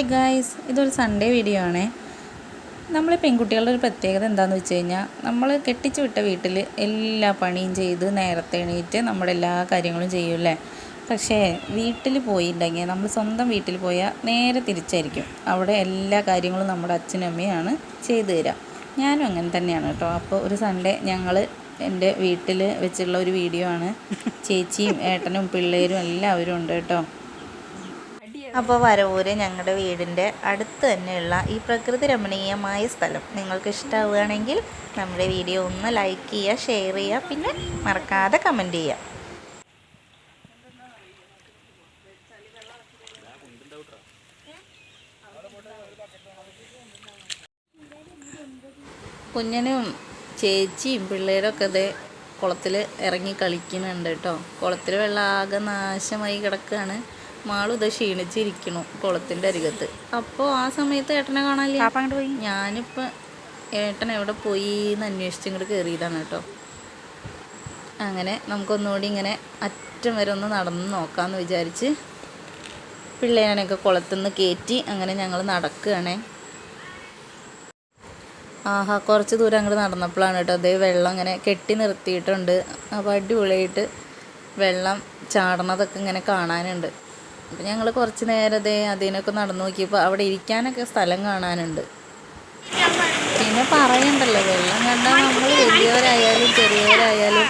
Hi guys ഇതൊരു Sunday video ആണേ. നമ്മൾ പെൺകുട്ടികളുടെ ഒരു പ്രത്യേകത എന്താണെന്ന് വെച്ച് കഴിഞ്ഞാൽ നമ്മൾ കെട്ടിച്ചു വിട്ട വീട്ടിൽ എല്ലാ പണിയും ചെയ്ത് നേരത്തെ എണീറ്റ് നമ്മുടെ എല്ലാ കാര്യങ്ങളും ചെയ്യൂല്ലേ പക്ഷേ വീട്ടിൽ പോയിട്ടുണ്ടെങ്കിൽ നമ്മൾ സ്വന്തം വീട്ടിൽ പോയാൽ നേരെ തിരിച്ചായിരിക്കും. അവിടെ എല്ലാ കാര്യങ്ങളും നമ്മുടെ അച്ഛനും അമ്മയാണ് ചെയ്തു തരിക ഞാനും അങ്ങനെ തന്നെയാണ് കേട്ടോ. അപ്പോൾ ഒരു സൺഡേ ഞങ്ങൾ എന്റെ വീട്ടിൽ വെച്ചുള്ള ഒരു വീഡിയോ ആണ്. ചേച്ചിയും ഏട്ടനും പിള്ളേരും എല്ലാവരും ഉണ്ട് കേട്ടോ. അപ്പോൾ വരവൂര് ഞങ്ങളുടെ വീടിന്റെ അടുത്ത് തന്നെയുള്ള ഈ പ്രകൃതി രമണീയമായ സ്ഥലം. നിങ്ങൾക്ക് ഇഷ്ടമാവുകയാണെങ്കിൽ നമ്മുടെ വീഡിയോ ഒന്ന് ലൈക്ക് ചെയ്യുക ഷെയർ ചെയ്യുക പിന്നെ മറക്കാതെ കമന്റ് ചെയ്യുക. കുഞ്ഞനും ചേച്ചിയും പിള്ളേരൊക്കെ ഇതേ കുളത്തിൽ ഇറങ്ങി കളിക്കുന്നുണ്ട് കേട്ടോ. കുളത്തിൽ വെള്ളം ആകെ നാശമായി കിടക്കുകയാണ് മാളു ഇത് ക്ഷീണിച്ചിരിക്കണു കുളത്തിന്റെ അരികത്ത്. അപ്പോൾ ആ സമയത്ത് ഏട്ടനെ കാണാനില്ല? പോയി? ഞാനിപ്പോൾ ഏട്ടൻ എവിടെ പോയി എന്ന് അന്വേഷിച്ച് ഇങ്ങോട്ട് കയറിയതാണ് കേട്ടോ. അങ്ങനെ നമുക്കൊന്നുകൂടി ഇങ്ങനെ അറ്റം വരെ ഒന്ന് നടന്ന് നോക്കാമെന്ന് വിചാരിച്ച് പിള്ളേരാണെങ്കിൽ കുളത്തിൽ നിന്ന് കയറ്റി അങ്ങനെ ഞങ്ങൾ നടക്കുകയാണേ. ആഹാ കുറച്ച് ദൂരം അങ്ങോട്ട് നടന്നപ്പോഴാണ് കേട്ടോ അതേ വെള്ളം ഇങ്ങനെ കെട്ടി നിർത്തിയിട്ടുണ്ട്. അപ്പോൾ അടിപൊളിയായിട്ട് വെള്ളം ചാടണതൊക്കെ ഇങ്ങനെ കാണാനുണ്ട്. അപ്പം ഞങ്ങൾ കുറച്ച് നേരത്തെ അതിനൊക്കെ നടന്നു നോക്കിയപ്പോൾ അവിടെ ഇരിക്കാനൊക്കെ സ്ഥലം കാണാനുണ്ട്. പിന്നെ പറയണ്ടല്ലോ വെള്ളം കണ്ടാൽ നമ്മൾ വലിയവരായാലും ചെറിയവരായാലും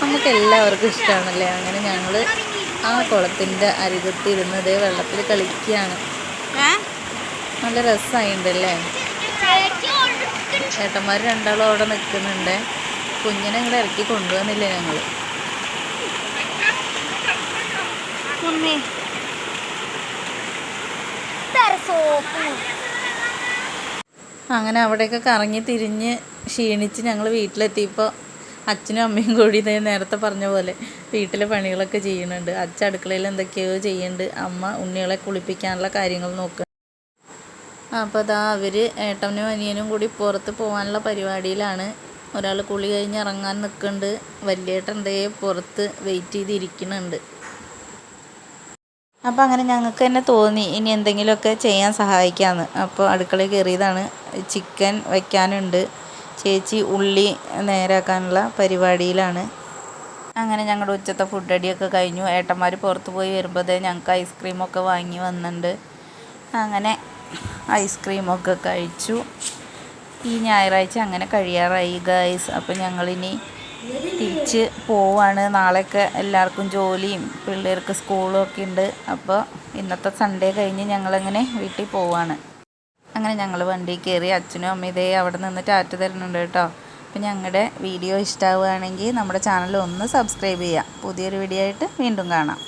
നമുക്ക് എല്ലാവർക്കും ഇഷ്ടമാണല്ലേ അങ്ങനെ ഞങ്ങൾ ആ കുളത്തിന്റെ അരികത്തിരുന്നത് വെള്ളത്തിൽ കളിക്കുകയാണ് നല്ല രസമായിണ്ടല്ലേ ചേട്ടന്മാർ രണ്ടാളും അവിടെ നിൽക്കുന്നുണ്ട് കുഞ്ഞിനെ ഇങ്ങോട്ട് ഇറക്കി കൊണ്ടുവന്നില്ല ഞങ്ങൾ അങ്ങനെ അവിടെയൊക്കെ കറങ്ങി തിരിഞ്ഞ് ക്ഷീണിച്ച് ഞങ്ങൾ വീട്ടിലെത്തിയപ്പോൾ അച്ഛനും അമ്മയും കൂടി ഇതേ നേരത്തെ പറഞ്ഞ പോലെ വീട്ടിലെ പണികളൊക്കെ ചെയ്യുന്നുണ്ട്. അച്ഛൻ അടുക്കളയിൽ എന്തൊക്കെയോ ചെയ്യുന്നുണ്ട്. അമ്മ ഉണ്ണികളെ കുളിപ്പിക്കാനുള്ള കാര്യങ്ങൾ നോക്കുക അപ്പോൾ അതാ അവർ ഏട്ടനും അനിയനും കൂടി പുറത്ത് പോകാനുള്ള പരിപാടിയിലാണ്. ഒരാൾ കുളി കഴിഞ്ഞ് ഇറങ്ങാൻ നിൽക്കുന്നുണ്ട്. വലിയേട്ടൻ ദേ പുറത്ത് വെയിറ്റ് ചെയ്തിരിക്കുന്നുണ്ട്. അപ്പോൾ അങ്ങനെ ഞങ്ങൾക്ക് തന്നെ തോന്നി ഇനി എന്തെങ്കിലുമൊക്കെ ചെയ്യാൻ സഹായിക്കാമെന്ന് അപ്പോൾ അടുക്കളയിൽ കയറിയതാണ്. ചിക്കൻ വയ്ക്കാനുണ്ട് ചേച്ചി ഉള്ളി നേരാക്കാനുള്ള പരിപാടിയിലാണ്. അങ്ങനെ ഞങ്ങളുടെ ഉച്ചത്തെ ഫുഡ് അടിയൊക്കെ കഴിഞ്ഞു. ഏട്ടന്മാർ പുറത്ത് പോയി വരുമ്പോഴത്തേ ഞങ്ങൾക്ക് ഐസ്ക്രീമൊക്കെ വാങ്ങി വന്നിട്ടുണ്ട്. അങ്ങനെ ഐസ്ക്രീമൊക്കെ കഴിച്ചു. ഈ ഞായറാഴ്ച അങ്ങനെ കഴിയാറായി ഗൈസ് അപ്പോൾ ഞങ്ങളിനി തിരിച്ച് പോവാണ്. നാളെയൊക്കെ എല്ലാവർക്കും ജോലിയും പിള്ളേർക്ക് സ്കൂളും ഒക്കെ ഉണ്ട്. അപ്പോൾ ഇന്നത്തെ സൺഡേ കഴിഞ്ഞ് ഞങ്ങളങ്ങനെ വീട്ടിൽ പോവാണ്. അങ്ങനെ ഞങ്ങൾ വണ്ടി കയറി അച്ഛനും അമ്മയും ഇതേ അവിടെ നിന്ന് ടാറ്റ തരുന്നുണ്ട് കേട്ടോ. അപ്പോൾ ഞങ്ങളുടെ വീഡിയോ ഇഷ്ടമാവുകയാണെങ്കിൽ നമ്മുടെ ചാനൽ ഒന്ന് സബ്സ്ക്രൈബ് ചെയ്യാം പുതിയൊരു വീഡിയോ ആയിട്ട് വീണ്ടും കാണാം.